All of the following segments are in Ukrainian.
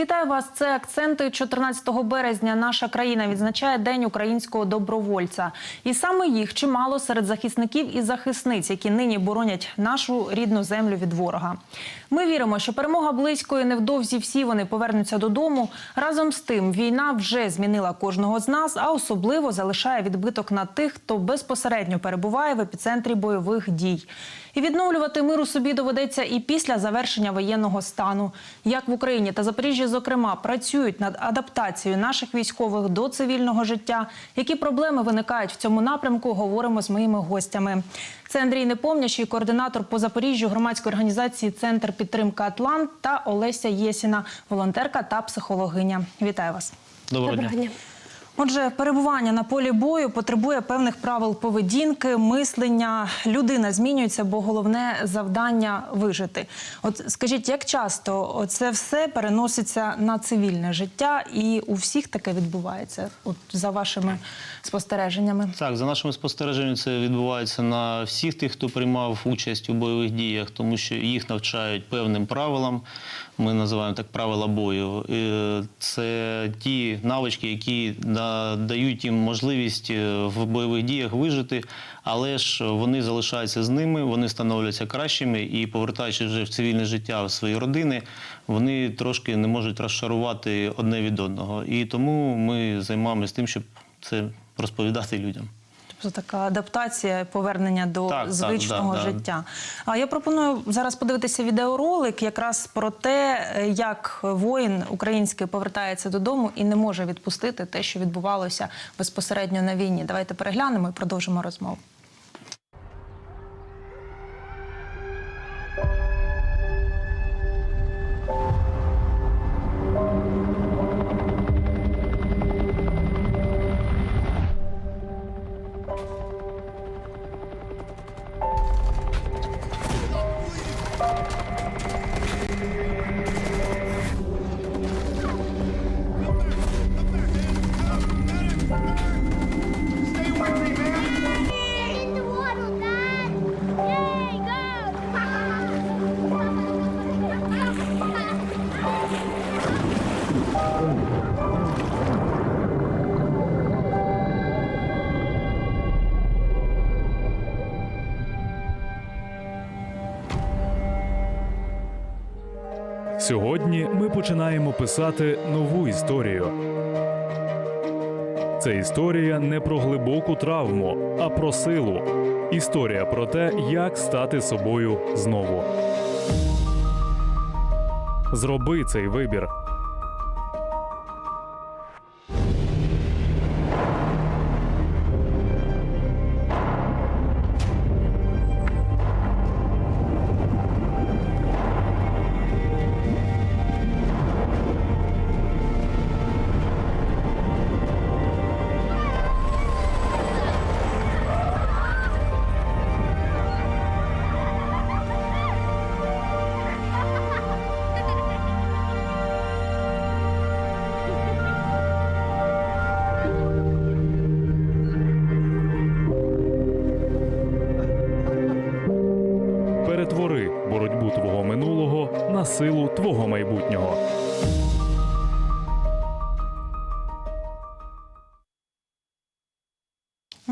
Вітаю вас. Це акценти 14 березня. Наша країна відзначає День українського добровольця, і саме їх чимало серед захисників і захисниць, які нині боронять нашу рідну землю від ворога. Ми віримо, що перемога близько і невдовзі всі вони повернуться додому. Разом з тим, війна вже змінила кожного з нас, а особливо залишає відбиток на тих, хто безпосередньо перебуває в епіцентрі бойових дій. І відновлювати миру собі доведеться і після завершення воєнного стану. Як в Україні та Запоріжжі, зокрема, працюють над адаптацією наших військових до цивільного життя. Які проблеми виникають в цьому напрямку? Говоримо з моїми гостями. Це Андрій Непомнящий, координатор по Запоріжжю громадської організації Центр підтримки Атлант та Олеся Єсіна, волонтерка та психологиня. Вітаю вас. Доброго, Доброго дня. дня. Отже, перебування на полі бою потребує певних правил поведінки, мислення. Людина змінюється, бо головне завдання вижити. От скажіть, як часто це все переноситься на цивільне життя, і у всіх таке відбувається? От за вашими спостереженнями? Так, за нашими спостереженнями, це відбувається на всіх тих, хто приймав участь у бойових діях, тому що їх навчають певним правилам. Ми називаємо так правила бою. Е, Це ті навички, які да- дають їм можливість е, в бойових діях вижити, але ж вони залишаються з ними, вони становляться кращими і, повертаючись вже в цивільне життя в свої родини, вони трошки не можуть розшарувати одне від одного. І тому ми займаємося тим, щоб це розповідати людям. Така адаптація, повернення до Так, так, звичного так, да. життя. А я пропоную зараз подивитися відеоролик якраз про те, е, як воїн український повертається додому і не може відпустити те, що відбувалося безпосередньо на війні. Давайте переглянемо і продовжимо розмову. Сьогодні ми починаємо писати нову історію. Це історія не про глибоку травму, а про силу. Історія про те, як стати собою знову. Зроби цей вибір.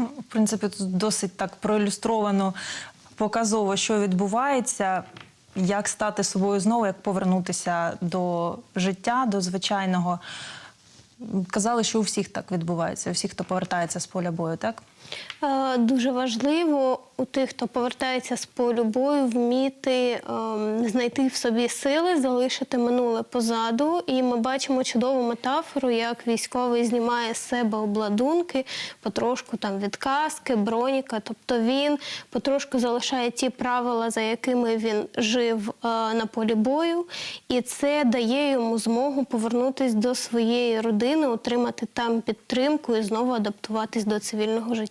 В принципі, тут досить так проілюстровано показово, що відбувається, як стати собою знову, як повернутися до життя, до звичайного. Казали, що у всіх так відбувається, у всіх, хто повертається з поля бою, так? Е, Дуже важливо у тих, хто повертається з полю бою, вміти ем, знайти в собі сили, залишити минуле позаду. І ми бачимо чудову метафору, як військовий знімає з себе обладунки, потрошку там відказки, броніка. Тобто він потрошку залишає ті правила, за якими він жив е, на полі бою, і це дає йому змогу повернутися до своєї родини, отримати там підтримку і знову адаптуватись до цивільного життя.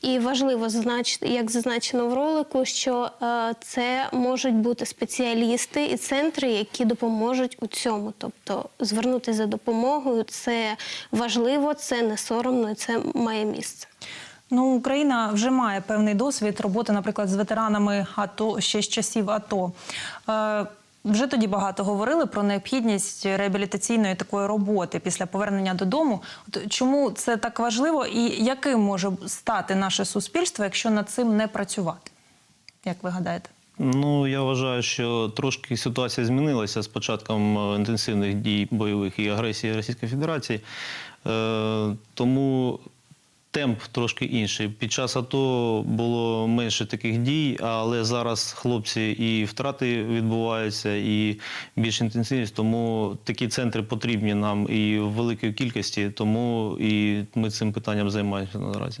І важливо зазначити, як зазначено в ролику, що е, це можуть бути спеціалісти і центри, які допоможуть у цьому. Тобто звернутися за допомогою це важливо, це не соромно, і це має місце. Ну, Україна вже має певний досвід роботи, наприклад, з ветеранами АТО ще з часів АТО. Вже тоді багато говорили про необхідність реабілітаційної такої роботи після повернення додому. Чому це так важливо, і яким може стати наше суспільство, якщо над цим не працювати? Як ви гадаєте? Ну, я вважаю, що трошки ситуація змінилася з початком е, інтенсивних дій бойових і агресії Російської Федерації. Е, тому темп трошки інший. Під час АТО було менше таких дій, але зараз хлопці і втрати відбуваються, і більш інтенсивність. Тому такі центри потрібні нам і в великій кількості, тому і ми цим питанням займаємося наразі.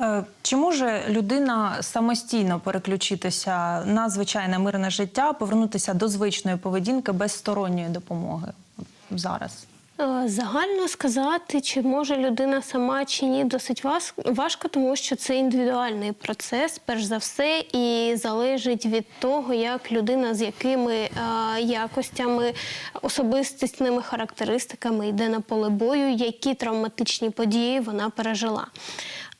Е, Чи може людина самостійно переключитися на звичайне мирне життя, повернутися до звичної поведінки без сторонньої допомоги зараз? Е, Загально сказати, чи може людина сама чи ні, досить важко, тому що це індивідуальний процес, перш за все, і залежить від того, як людина з якими е, якостями, особистісними характеристиками йде на поле бою, які травматичні події вона пережила.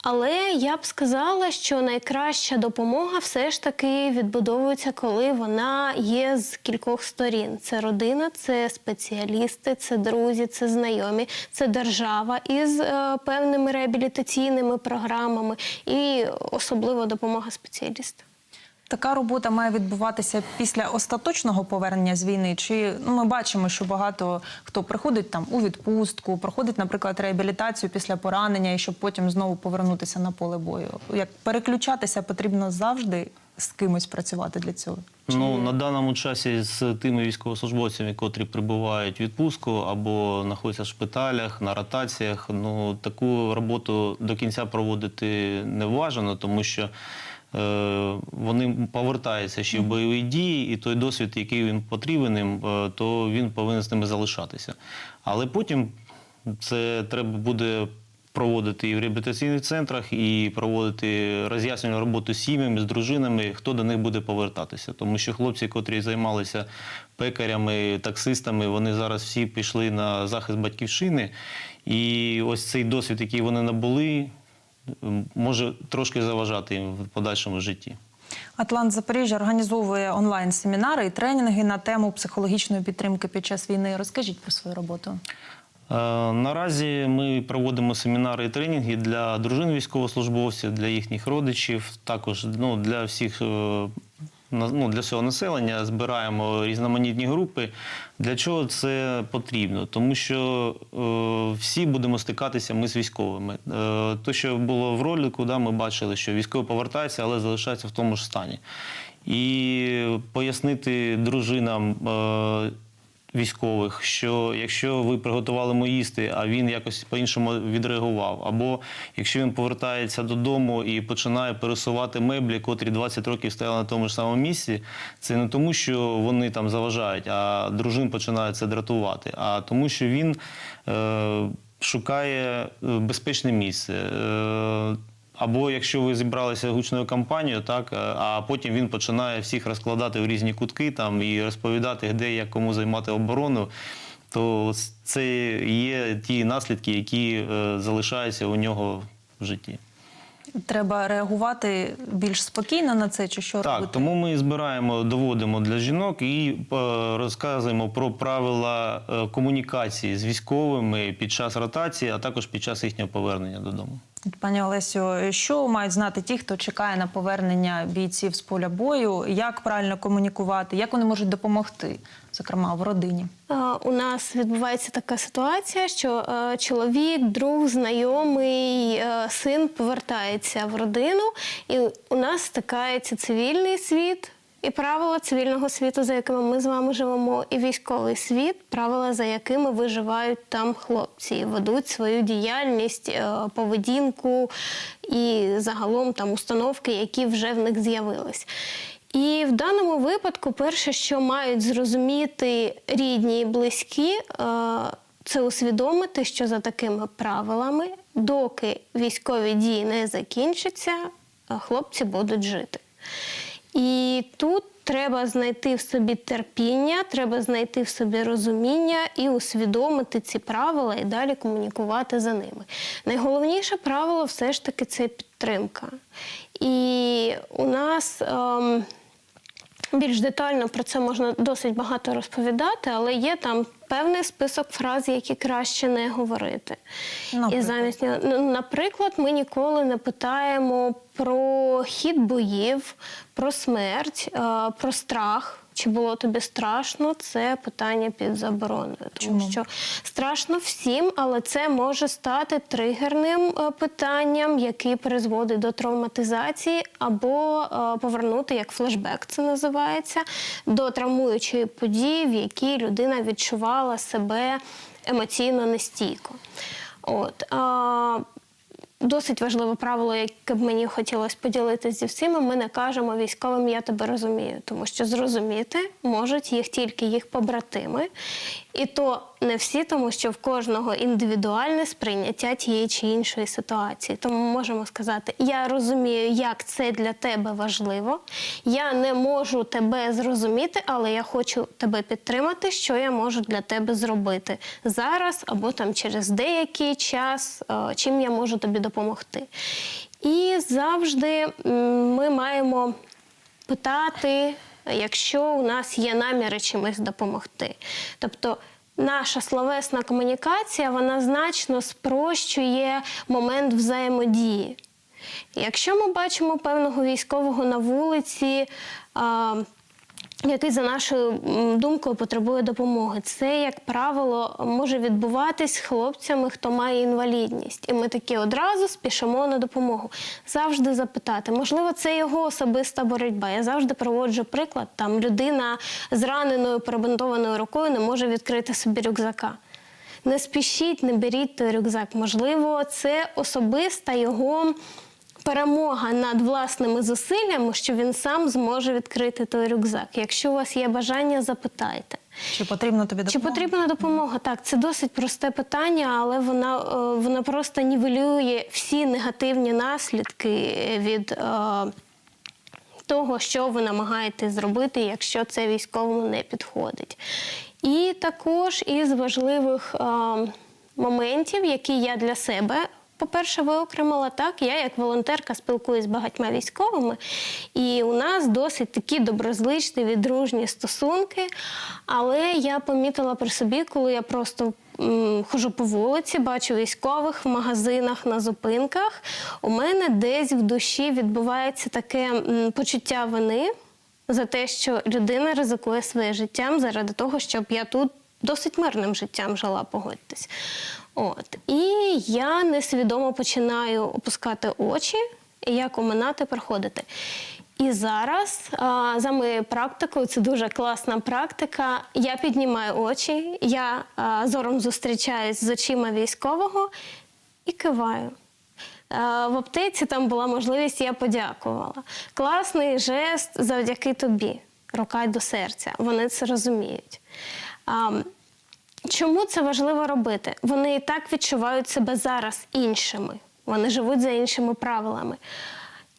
Але я б сказала, що найкраща допомога все ж таки відбудовується, коли вона є з кількох сторін: це родина, це спеціалісти, це друзі, це знайомі, це держава із е, певними реабілітаційними програмами і особливо допомога спеціалістів. Така робота має відбуватися після остаточного повернення з війни. Чи ну, ми бачимо, що багато хто приходить там у відпустку, проходить, наприклад, реабілітацію після поранення, і щоб потім знову повернутися на поле бою. Як переключатися потрібно завжди з кимось працювати для цього? Чи- Ну на даному часі з тими військовослужбовцями, котрі прибувають в відпустку або знаходяться в шпиталях, на ротаціях, ну таку роботу до кінця проводити не вважано, тому що вони повертаються ще в бойові дії, і той досвід, який він потрібен е, то він повинен з ними залишатися. Але потім це треба буде проводити і в реабілітаційних центрах, і проводити роз'яснювальну роботу з сім'ями, з дружинами, хто до них буде повертатися. Тому що хлопці, котрі займалися пекарями, таксистами, вони зараз всі пішли на захист батьківщини. І ось цей досвід, який вони набули, може трошки заважати їм в подальшому житті. Атлант Запоріжжя організовує онлайн-семінари і тренінги на тему психологічної підтримки під час війни. Розкажіть про свою роботу. Е, Наразі ми проводимо семінари і тренінги для дружин військовослужбовців, для їхніх родичів, також ну, для всіх. Ну, для всього населення збираємо різноманітні групи. Для чого це потрібно? Тому що е, всі будемо стикатися ми з військовими. Е, то, що було в ролику, да, ми бачили, що військові повертаються, але залишаються в тому ж стані. І пояснити дружинам. Е, військових, що якщо ви приготували йому їсти, а він якось по-іншому відреагував, або якщо він повертається додому і починає пересувати меблі, котрі 20 років стояли на тому ж самому місці, це не тому, що вони там заважають, а дружин починає це дратувати, а тому, що він е, шукає е, безпечне місце. Або якщо ви зібралися гучною кампанією, так е, а потім він починає всіх розкладати в різні кутки там і розповідати, де як кому займати оборону, то це є ті наслідки, які е, залишаються у нього в житті. Треба реагувати більш спокійно на це, чи що Так, робити? тому ми збираємо, доводимо для жінок і е, розказуємо про правила е, комунікації з військовими під час ротації, а також під час їхнього повернення додому. Пані Олесю, що мають знати ті, хто чекає на повернення бійців з поля бою? Як правильно комунікувати? Як вони можуть допомогти, зокрема в родині? У нас відбувається така ситуація, що е, чоловік, друг, знайомий, е, син повертається в родину, і у нас стикається цивільний світ. І правила цивільного світу, за якими ми з вами живемо, і військовий світ, правила, за якими виживають там хлопці, ведуть свою діяльність, е, поведінку і загалом там установки, які вже в них з'явились. І в даному випадку, перше, що мають зрозуміти рідні і близькі, е, це усвідомити, що за такими правилами, доки військові дії не закінчаться, е, хлопці будуть жити. І тут треба знайти в собі терпіння, треба знайти в собі розуміння і усвідомити ці правила і далі комунікувати за ними. Найголовніше правило все ж таки це підтримка. І у нас. Ем, Більш детально про це можна досить багато розповідати, але є там певний список фраз, які краще не говорити. І Наприклад? замість ну, наприклад, ми ніколи не питаємо про хід боїв, про смерть, е, про страх. Чи було тобі страшно? Це питання під забороною, тому Чому? що страшно всім, але це може стати тригерним е, питанням, який призводить до травматизації, або е, повернути як флешбек, це називається, до травмуючої події, в якій людина відчувала себе емоційно нестійко. От. А, Досить важливе правило, яке б мені хотілося поділитися зі всіма. Ми не кажемо військовим, я тебе розумію, тому що зрозуміти можуть їх тільки їх побратими. І то не всі, тому що в кожного індивідуальне сприйняття тієї чи іншої ситуації. Тому ми можемо сказати: я розумію, як це для тебе важливо. Я не можу тебе зрозуміти, але я хочу тебе підтримати, що я можу для тебе зробити зараз або там через деякий час, е, чим я можу тобі допомогти. І завжди ми маємо питати, якщо у нас є наміри чимось допомогти. Тобто наша словесна комунікація вона значно спрощує момент взаємодії. Якщо ми бачимо певного військового на вулиці, який за нашою думкою потребує допомоги, це, як правило, може відбуватись хлопцями, хто має інвалідність. І ми такі одразу спішимо на допомогу. Завжди запитати, можливо, це його особиста боротьба. Я завжди проводжу приклад. Там людина з раненою перебинтованою рукою не може відкрити собі рюкзака. Не спішіть, не беріть той рюкзак. Можливо, це особиста його перемога над власними зусиллями, що він сам зможе відкрити той рюкзак. Якщо у вас є бажання, запитайте. Чи потрібно тобі Чи потрібна допомога? Так, це досить просте питання, але вона, е, вона просто нівелює всі негативні наслідки від е, того, що ви намагаєтесь зробити, якщо це військовому не підходить. І також із важливих е, моментів, які я для себе. По-перше, виокремила так. Я як волонтерка спілкуюсь з багатьма військовими, і у нас досить такі доброзичливі, дружні стосунки. Але я помітила при собі, коли я просто м, хожу по вулиці, бачу військових в магазинах на зупинках. У мене десь в душі відбувається таке почуття вини за те, що людина ризикує своє життям заради того, щоб я тут досить мирним життям жила, погодьтесь. От. І я несвідомо починаю опускати очі як оминати, проходити. І зараз, за моєю практикою, це дуже класна практика. Я піднімаю очі, я зором зустрічаюсь з очима військового і киваю. В аптеці там була можливість, я подякувала. Класний жест завдяки тобі. Рука до серця. Вони це розуміють. Чому це важливо робити? Вони і так відчувають себе зараз іншими. Вони живуть за іншими правилами.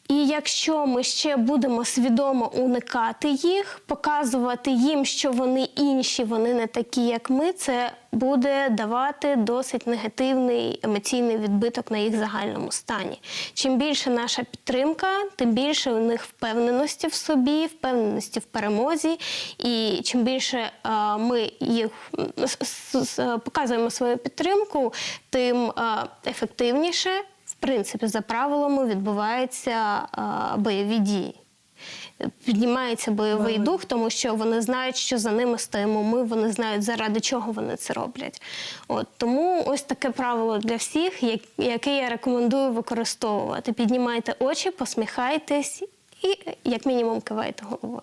І якщо ми ще будемо свідомо уникати їх, показувати їм, що вони інші, вони не такі, як ми, це буде давати досить негативний емоційний відбиток на їх загальному стані. Чим більше наша підтримка, тим більше у них впевненості в собі, впевненості в перемозі. І чим більше е, ми їх с- показуємо свою підтримку, тим е, ефективніше принципі, за правилами відбуваються бойові дії. Піднімається бойовий дух, тому що вони знають, що за ними стоїмо ми, вони знають, заради чого вони це роблять. От тому ось таке правило для всіх, яке я рекомендую використовувати. Піднімайте очі, посміхайтесь і, як мінімум, кивайте головою.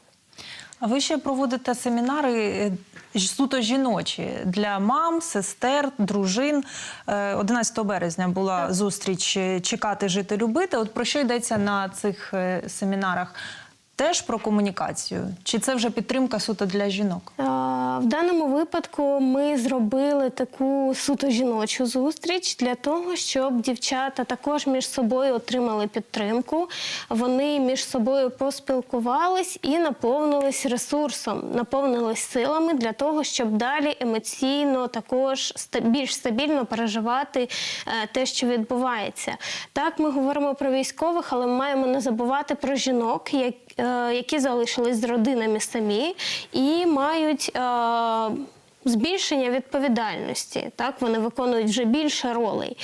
А ви ще проводите семінари е, суто жіночі для мам, сестер, дружин. Е, 11 березня була зустріч е, чекати, жити, любити. От про що йдеться на цих е, семінарах? Теж про комунікацію? Чи це вже підтримка суто для жінок? Е, В даному випадку ми зробили таку суто жіночу зустріч для того, щоб дівчата також між собою отримали підтримку. Вони між собою поспілкувались і наповнились ресурсом, наповнились силами для того, щоб далі емоційно також більш стабільно переживати е, те, що відбувається. Так, ми говоримо про військових, але ми маємо не забувати про жінок, які залишились з родинами самі і мають. Е, Збільшення відповідальності, так вони виконують вже більше ролей.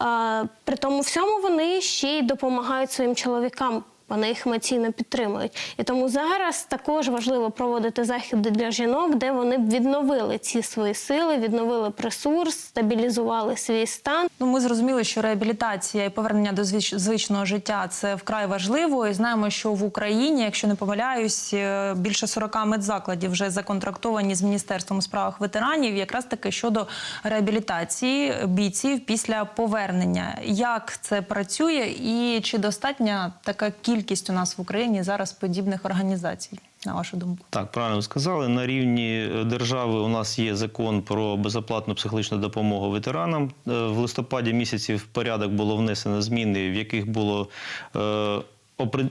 Е, При тому всьому вони ще й допомагають своїм чоловікам. Вони їх емоційно підтримують. І тому зараз також важливо проводити заходи для жінок, де вони б відновили ці свої сили, відновили ресурс, стабілізували свій стан. Ну, ми зрозуміли, що реабілітація і повернення до звич- звичного життя це вкрай важливо. І знаємо, що в Україні, якщо не помиляюсь, е, більше 40 медзакладів вже законтрактовані з міністерством у справах ветеранів, якраз таки щодо реабілітації бійців після повернення. Як це працює, і чи достатня така кількість у нас в Україні зараз подібних організацій, на вашу думку? Так, правильно сказали. На рівні е, держави у нас є закон про безоплатну психологічну допомогу ветеранам. Е, В листопаді місяці в порядок було внесено зміни, в яких було е,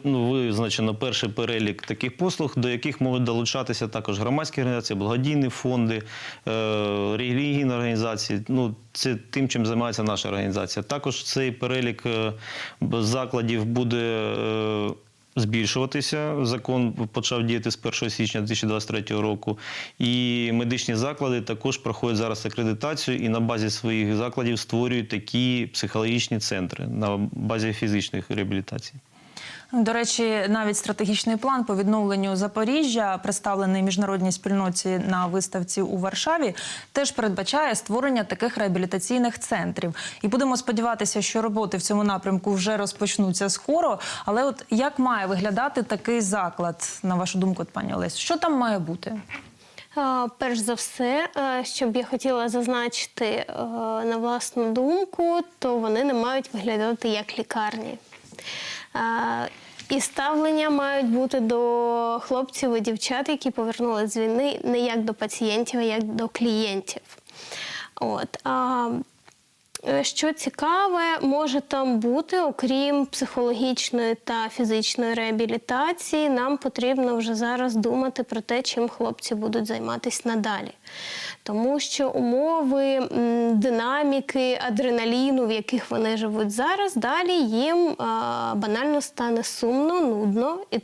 визначено перший перелік таких послуг, до яких можуть долучатися також громадські організації, благодійні фонди, е, релігійні організації. Ну, це тим, чим займається наша організація. Також цей перелік е, закладів буде. е, збільшуватися. Закон почав діяти з 1 січня 2023 року. І медичні заклади також проходять зараз акредитацію і на базі своїх закладів створюють такі психологічні центри на базі фізичних реабілітацій. До речі, навіть стратегічний план по відновленню Запоріжжя, представлений міжнародній спільноті на виставці у Варшаві, теж передбачає створення таких реабілітаційних центрів. І будемо сподіватися, що роботи в цьому напрямку вже розпочнуться скоро. Але от як має виглядати такий заклад, на вашу думку, пані Олесь? Що там має бути? Перш за все, е, що б я хотіла зазначити е, на власну думку, то вони не мають виглядати як лікарні. І ставлення мають бути до хлопців і дівчат, які повернули з війни, не як до пацієнтів, а як до клієнтів. От. А, Що цікаве, може там бути, окрім психологічної та фізичної реабілітації, нам потрібно вже зараз думати про те, чим хлопці будуть займатися надалі. Тому що умови динаміки, адреналіну, в яких вони живуть зараз, далі їм банально стане сумно, нудно і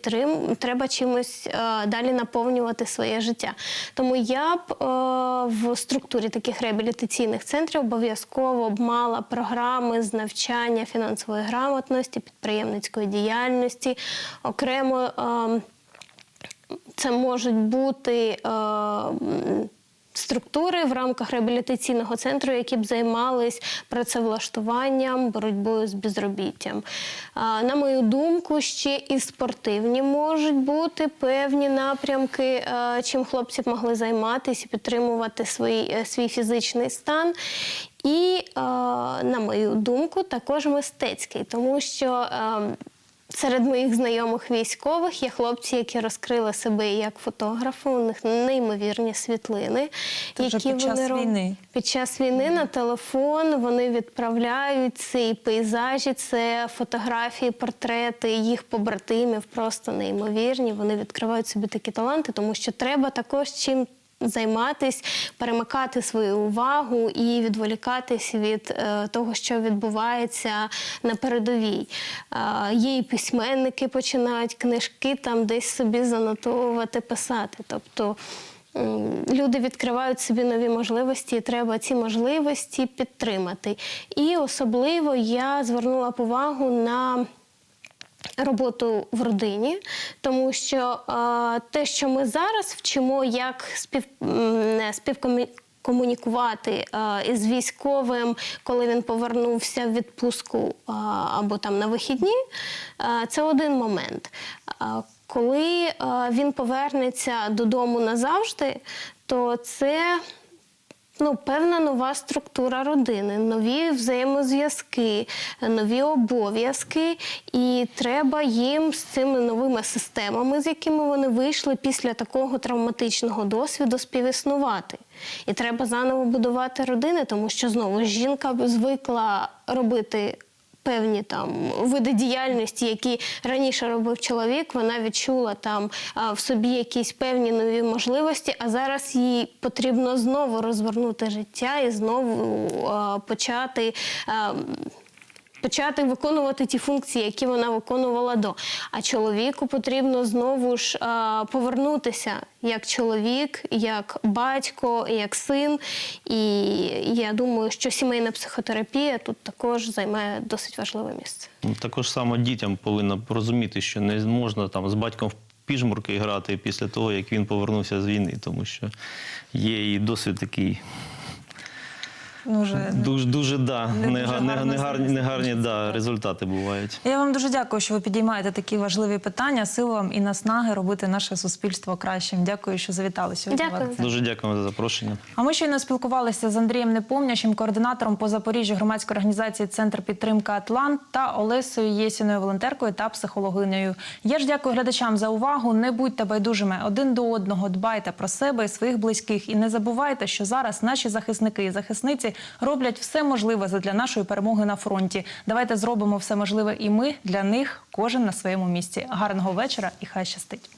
треба чимось далі наповнювати своє життя. Тому я б е, в структурі таких реабілітаційних центрів обов'язково б мала програми з навчання фінансової грамотності, підприємницької діяльності, окремо. е, це можуть бути е, м, структури в рамках реабілітаційного центру, які б займались працевлаштуванням, боротьбою з безробіттям. На мою думку, ще і спортивні можуть бути певні напрямки, чим хлопці б могли займатися і підтримувати свій, е, свій фізичний стан. І, на мою думку, також мистецький, тому що. Серед моїх знайомих військових є хлопці, які розкрили себе як фотографи. У них неймовірні світлини, Це вже під час роб- війни. Під час війни на телефон вони відправляють ці пейзажі, це фотографії, портрети їх побратимів, просто неймовірні. Вони відкривають собі такі таланти, тому що треба також чим. Займатись, перемикати свою увагу і відволікатись від е, того, що відбувається на передовій. Е, є і письменники починають книжки там десь собі занотовувати, писати. Тобто люди відкривають собі нові можливості, і треба ці можливості підтримати. І особливо я звернула увагу на роботу в родині, тому що е, те, що ми зараз вчимо, як спів, м, не, співкомунікувати е, із військовим, коли він повернувся в відпустку е, або там на вихідні, е, це один момент. Е, коли е, він повернеться додому назавжди, то це Ну, певна нова структура родини, нові взаємозв'язки, нові обов'язки, і треба їм з цими новими системами, з якими вони вийшли після такого травматичного досвіду, співіснувати. І треба заново будувати родини, тому що знову жінка звикла робити певні там види діяльності, які раніше робив чоловік, вона відчула там в собі якісь певні нові можливості, а зараз їй потрібно знову розвернути життя і знову почати. Почати виконувати ті функції, які вона виконувала до. А чоловіку потрібно знову ж а, повернутися як чоловік, як батько, як син. І я думаю, що сімейна психотерапія тут також займає досить важливе місце. Ну, Також само дітям повинно розуміти, що не можна там з батьком в піжмурки грати після того, як він повернувся з війни, тому що є і досвід такий Ну, вже дуже, дуже да, не не, дуже не, гарно не, гарні, не гарні да, результати бувають. Я вам дуже дякую, що ви підіймаєте такі важливі питання. Сил вам і наснаги робити наше суспільство кращим. Дякую, що завітали сьогодні. Дякую. Дуже дякуємо за запрошення. А ми щойно спілкувалися з Андрієм Непомнящим, координатором по Запоріжжю громадської організації Центр підтримки Атлант та Олесою Єсіною, волонтеркою та психологинею. Я ж дякую глядачам за увагу. Не будьте байдужими один до одного. Дбайте про себе і своїх близьких. І не забувайте, що зараз наші захисники і захисниці роблять все можливе для нашої перемоги на фронті. Давайте зробимо все можливе і ми для них, кожен на своєму місці. Гарного вечора і хай щастить.